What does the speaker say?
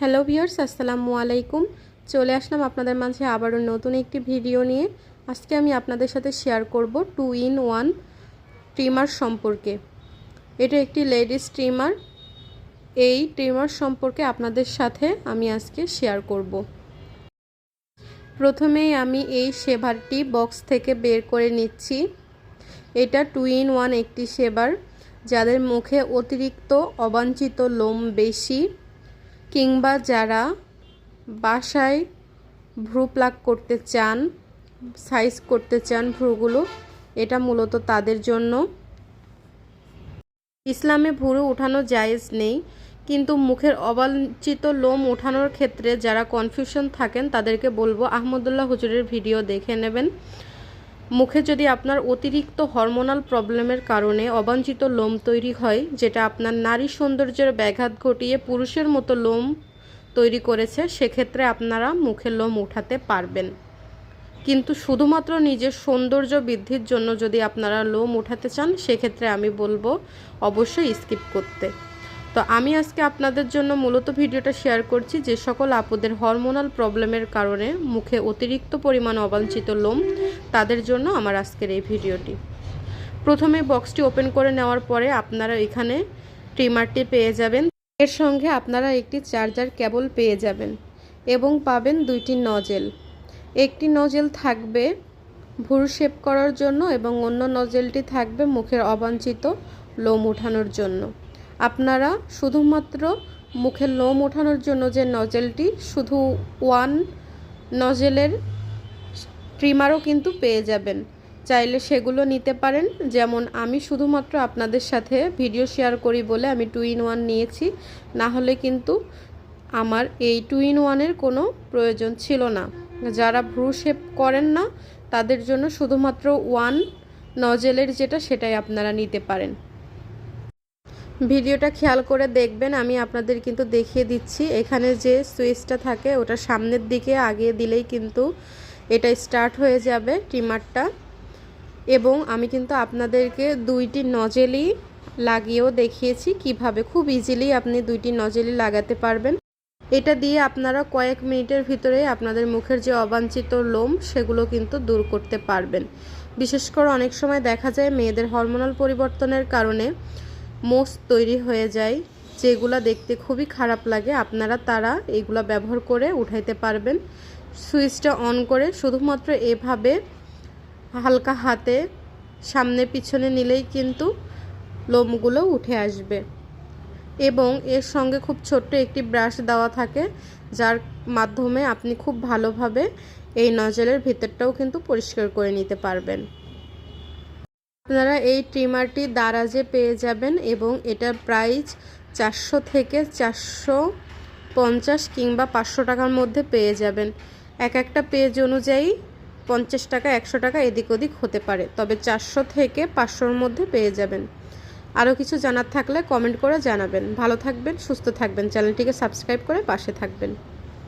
Hello viewers আসসালামু আলাইকুম। চলে আসলাম আপনাদের মাঝে আবারও নতুন একটি ভিডিও নিয়ে। আজকে আমি আপনাদের সাথে শেয়ার করব টু ইন ওয়ান ট্রিমার সম্পর্কে। এটা একটি লেডিস ট্রিমার এই ট্রিমার সম্পর্কে আপনাদের সাথে আমি আজকে শেয়ার করব। প্রথমেই আমি এই শেভারটি বক্স থেকে বের করে নিচ্ছি। এটা টু ইন ওয়ান একটি শেভার। যাদের মুখে অতিরিক্ত অবাঞ্ছিত লোম বেশি। কিংবা যারা বাসায় ভ্রু প্লাক করতে চান, সাইজ করতে চান ভ্রুগুলো, এটা মূলত তাদের জন্য। ইসলামে ভুরু উঠানো জায়েজ নেই, কিন্তু মুখের অবাঞ্ছিত লোম ওঠানোর ক্ষেত্রে যারা কনফিউশন থাকেন, তাদেরকে বলব আহমদুল্লাহ হুজুরের ভিডিও দেখে নেবেন। মুখে যদি আপনার অতিরিক্ত হরমোনাল প্রবলেমের কারণে অবাঞ্ছিত লোম তৈরি হয়, যেটা আপনার নারী সৌন্দর্যের ব্যাঘাত ঘটিয়ে পুরুষের মতো লোম তৈরি করেছে, সেক্ষেত্রে আপনারা মুখে লোম উঠাতে পারবেন। কিন্তু শুধুমাত্র নিজের সৌন্দর্য বৃদ্ধির জন্য যদি আপনারা লোম উঠাতে চান, সেক্ষেত্রে আমি বলব, অবশ্যই স্কিপ করতে। তো আমি আজকে আপনাদের জন্য মূলত ভিডিওটা শেয়ার করছি যে সকল আপুদের হরমোনাল প্রবলেমের কারণে মুখে অতিরিক্ত পরিমাণ অবাঞ্ছিত লোম, তাদের জন্য আমার আজকের এই ভিডিওটি। প্রথমে বক্সটি ওপেন করে নেওয়ার পরে আপনারা এখানে ট্রিমারটি পেয়ে যাবেন। এর সঙ্গে আপনারা একটি চার্জার কেবল পেয়ে যাবেন এবং পাবেন দুইটি নজেল একটি নজেল থাকবে ভুরু শেপ করার জন্য এবং অন্য নজেলটি থাকবে মুখের অবাঞ্ছিত লোম উঠানোর জন্য। আপনারা শুধুমাত্র মুখে লোম ওঠানোর জন্য যে নজেলটি, শুধু ওয়ান নজেলের ট্রিমারও কিন্তু পেয়ে যাবেন। চাইলে সেগুলো নিতে পারেন। যেমন আমি শুধুমাত্র আপনাদের সাথে ভিডিও শেয়ার করি বলে আমি টু ইন ওয়ান নিয়েছি। না হলে কিন্তু আমার এই টু ইন ওয়ানের কোনো প্রয়োজন ছিল না। যারা ভ্রু শেপ করেন না, তাদের জন্য শুধুমাত্র ওয়ান নজেলের যেটা, সেটাই আপনারা নিতে পারেন। ভিডিওটা খেয়াল করে দেখবেন, আমি আপনাদের কিন্তু দেখিয়ে দিচ্ছি। এখানে যে সুইচটা থাকে, ওটা সামনের দিকে আগিয়ে দিলেই কিন্তু এটা স্টার্ট হয়ে যাবে ট্রিমারটা এবং আমি কিন্তু আপনাদেরকে দুইটি নজেলই লাগিয়েও দেখিয়েছি কীভাবে খুব ইজিলি আপনি দুইটি নজেলি লাগাতে পারবেন। এটা দিয়ে আপনারা কয়েক মিনিটের ভিতরে আপনাদের মুখের যে অবাঞ্ছিত লোম, সেগুলো কিন্তু দূর করতে পারবেন। বিশেষ করে অনেক সময় দেখা যায় মেয়েদের হরমোনাল পরিবর্তনের কারণে মোস তৈরি হয়ে যায়, যেগুলা দেখতে খুবই খারাপ লাগে। আপনারা তারা এইগুলা ব্যবহার করে উঠাইতে পারবেন। সুইচটা অন করে শুধুমাত্র এভাবে হালকা হাতে সামনে পিছনে নিলেই কিন্তু লোমগুলো উঠে আসবে। এবং এর সঙ্গে খুব ছোট্ট একটি ব্রাশ দেওয়া থাকে, যার মাধ্যমে আপনি খুব ভালোভাবে এই নজলের ভিতরটাও কিন্তু পরিষ্কার করে নিতে পারবেন। আপনারা এই ট্রিমারটি দারাজে পেয়ে যাবেন এবং এটার প্রাইস চারশো থেকে চারশো পঞ্চাশ কিংবা পাঁচশো টাকার মধ্যে পেয়ে যাবেন। এক একটা পেজ অনুযায়ী পঞ্চাশ টাকা, একশো টাকা এদিক ওদিক হতে পারে, তবে চারশো থেকে পাঁচশোর মধ্যে পেয়ে যাবেন। আরও কিছু জানার থাকলে কমেন্ট করে জানাবেন। ভালো থাকবেন, সুস্থ থাকবেন। চ্যানেলটিকে সাবস্ক্রাইব করে পাশে থাকবেন।